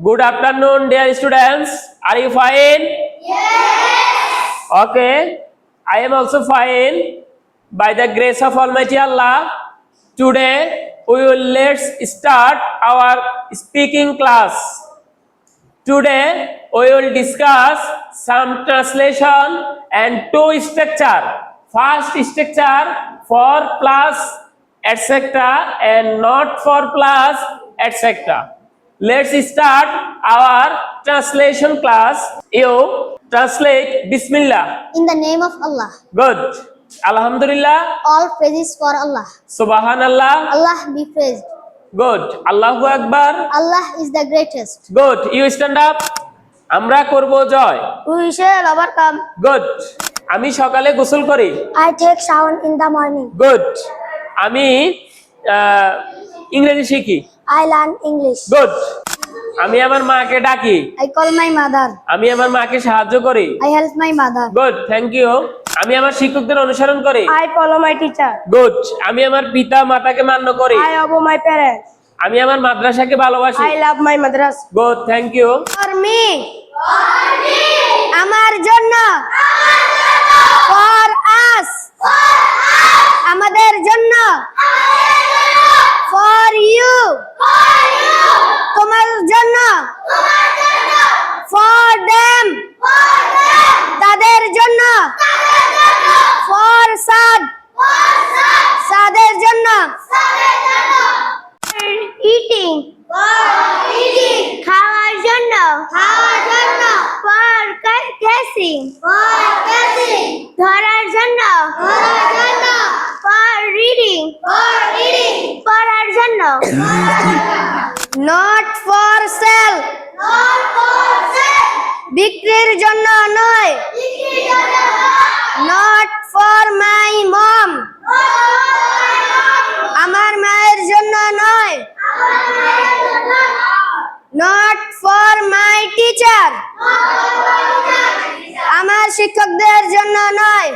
Good afternoon, dear students. Are you fine? Yes. Okay. I am also fine. By the grace of Almighty Allah, today we will let's start our speaking class. Today we will discuss some translation and two structure. First structure for plus etc. and not for plus etc. Let's start our translation class. You translate Bismillah. In the name of Allah, Good. Alhamdulillah. all praises for Allah. Subhanallah. Allah be praised. Good. Allahu Akbar. Allah is the greatest. Good. You stand up. আমরা করব জয় We shall overcome. Good আমি সকালে গোসল করি I take shower in the morning. Good আমি ইংরেজি শিখি I learn English. গুড আমি আমার মাকে ডাকি I call my mother. আমি আমার মাকে সাহায্য করি I help my mother. Good thank you আমি আমার শিক্ষকদের অনুসরণ করি I follow my teacher. Good আমি আমার পিতা মাতাকে মান্য করি I obey my parents. আমি আমার মাদ্রাসাকে ভালোবাসি I love my madras. Good thank you For me. আমার জন্য For us. আমাদের জন্য For you. তোমার জন্য For them. তাদের জন্য For sad. সাদের জন্য Eating. খাওয়ার জন্য। খাওয়ার জন্য। ক্যাচিং ফর ক্যাচিং ধরার জন্য। ধরার জন্য। For reading. For reading. পড়ার জন্য। Not for sale not for sale বিক্রির জন্য নয়। বিক্রির জন্য নট টিচার আমার শিক্ষকদের জন্য নয়।